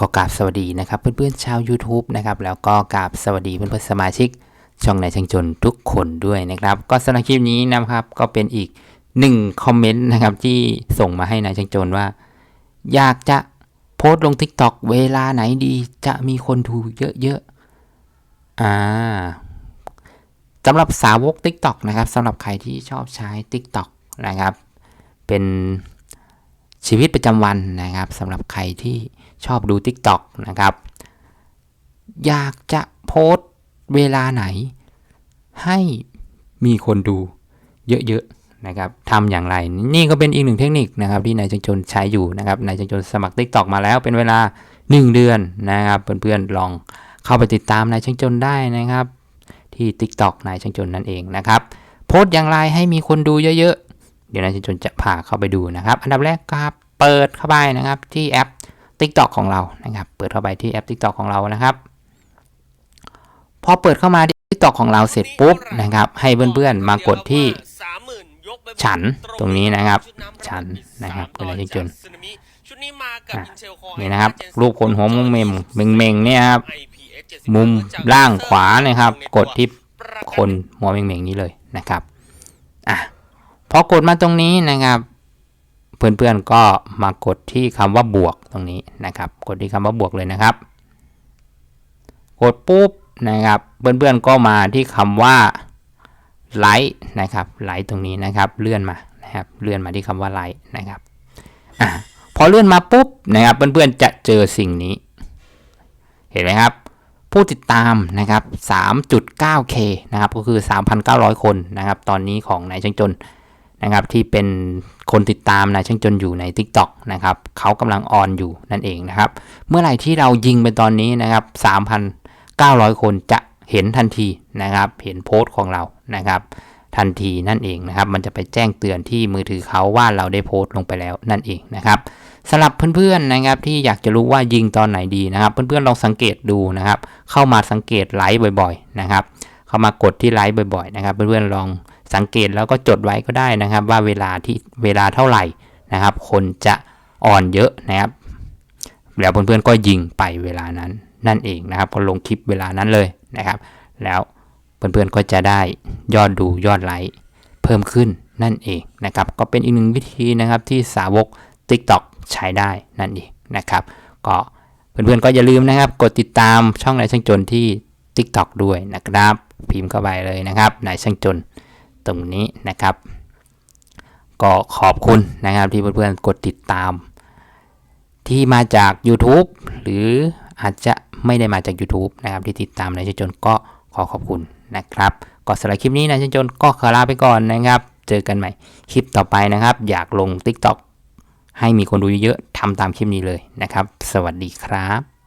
ก็กราบสวัสดีนะครับเพื่อนๆชาว YouTube นะครับแล้วก็กราบสวัสดีเพื่อนๆสมาชิก ช่องนายช่างจนทุกคนด้วยนะครับ ก็สำหรับคลิปนี้นะครับก็เป็นอีกหนึ่งคอมเมนต์นะครับที่ส่งมาให้นายช่างจนว่า อยากจะโพสต์ลง TikTok เวลาไหนดีจะมีคนดูเยอะๆอ่าสำหรับสาวก TikTok นะครับสำหรับใครที่ชอบใช้ TikTok นะครับ เป็น ชีวิตประจำวันนะครับสำหรับใครที่ชอบดู TikTok นะครับ อยากจะโพสเวลาไหน ให้มีคนดูเยอะๆนะครับทำอย่างไร นี่ก็เป็นอีกหนึ่งเทคนิคนะครับที่นายจังจนใช้อยู่นะครับนายจังจนสมัคร TikTok มาแล้วเป็นเวลา 1 เดือนนะครับเพื่อนๆลองเข้าไปติดตามนายช่างจนได้นะครับ ที่ TikTok นายช่างจนนั่นเองนะครับโพสอย่างไรให้มีคนดูเยอะๆ เดี๋ยวนายช่างจนจะพาเข้าไปดูนะครับ อันดับแรกครับเปิดเข้าไปนะครับที่แอป TikTok ของเรานะครับ เปิดเข้าไปที่แอป TikTok ของเรานะครับ พอเปิดเข้ามาที่ TikTok ของเราเสร็จปุ๊บนะครับ ให้เพื่อนๆมากดที่ฉันตรงนี้นะครับ ฉันนะครับเป็นอะไรที่จนชุดนี้มากับอะ Intel Core นี่นะครับ รูปคนหัวมุมเมมเมงเมงๆเนี่ยครับมุมล่างขวานะครับ กดที่คนหัวเมงเมงๆนี้เลยนะครับอะ พอกดมาตรงนี้นะครับ เพื่อนๆก็มากดที่คำว่าบวกตรงนี้นะครับ กดที่คำว่าบวกเลยนะครับ กดปุ๊บนะครับ เพื่อนๆก็มาที่คำว่าไลค์นะครับไลค์ตรงนี้นะครับ เลื่อนมานะครับ เลื่อนมาที่คำว่าไลค์นะครับอะพอเลื่อนมาปุ๊บนะครับ เพื่อนๆจะเจอสิ่งนี้ เห็นไหมครับผู้ติดตามนะครับ 3.9k นะครับ ก็คือ 3,900 คนนะครับ ตอนนี้ของนายช่างจน นะครับที่เป็นคนติดตามนายช่างจนอยู่ใน TikTok นะครับเขากำลังออนอยู่นั่นเองนะครับ เมื่อไหร่ที่เรายิงไปตอนนี้นะครับ 3,900 คนจะเห็นทันทีนะครับ เห็นโพสต์ของเรานะครับทันทีนั่นเองนะครับ มันจะไปแจ้งเตือนที่มือถือเขาว่าเราได้โพสต์ลงไปแล้วนั่นเองนะครับสำหรับเพื่อนๆนะครับที่อยากจะรู้ว่ายิงตอนไหนดีนะครับ เพื่อนๆลองสังเกตดูนะครับ เข้ามาสังเกตไลค์บ่อย ๆ นะครับ เข้ามากดที่ไลค์บ่อย ๆ นะครับ เพื่อนๆลอง สังเกตแล้วก็จดไว้ก็ได้นะครับ ว่าเวลาที่เวลาเท่าไหร่นะครับ คนจะอ่อนเยอะนะครับแล้วเพื่อนๆก็ยิงไปเวลานั้นนั่นเองนะครับ ก็ลงคลิปเวลานั้นเลยนะครับ แล้วเพื่อนๆก็จะได้ยอดดูยอดไลค์เพิ่มขึ้นนั่นเองนะครับ ก็เป็นอีกหนึ่งวิธีนะครับที่สาวก TikTok ใช้ได้นั่นเองนะครับ ก็เพื่อนๆก็อย่าลืมนะครับ กดติดตามช่องนายช่างจนที่ TikTok ด้วยนะครับ พิมพ์เข้าไปเลยนะครับนายช่างจน รงนี้นะครับ ก็ขอบคุณนะครับที่เพื่อนๆกดติดตาม ที่มาจาก YouTube หรืออาจจะไม่ได้มาจาก YouTube นะครับที่ติดตามนายชจนก็ขอขอบคุณนะครับก็สำหรับคลิปนี้นายชจนก็ขอลาไปก่อนนะครับ เจอกันใหม่คลิปต่อไปนะครับ อยากลง TikTok ให้มีคนดูเยอะๆทำตามคลิปนี้เลยนะครับ สวัสดีครับ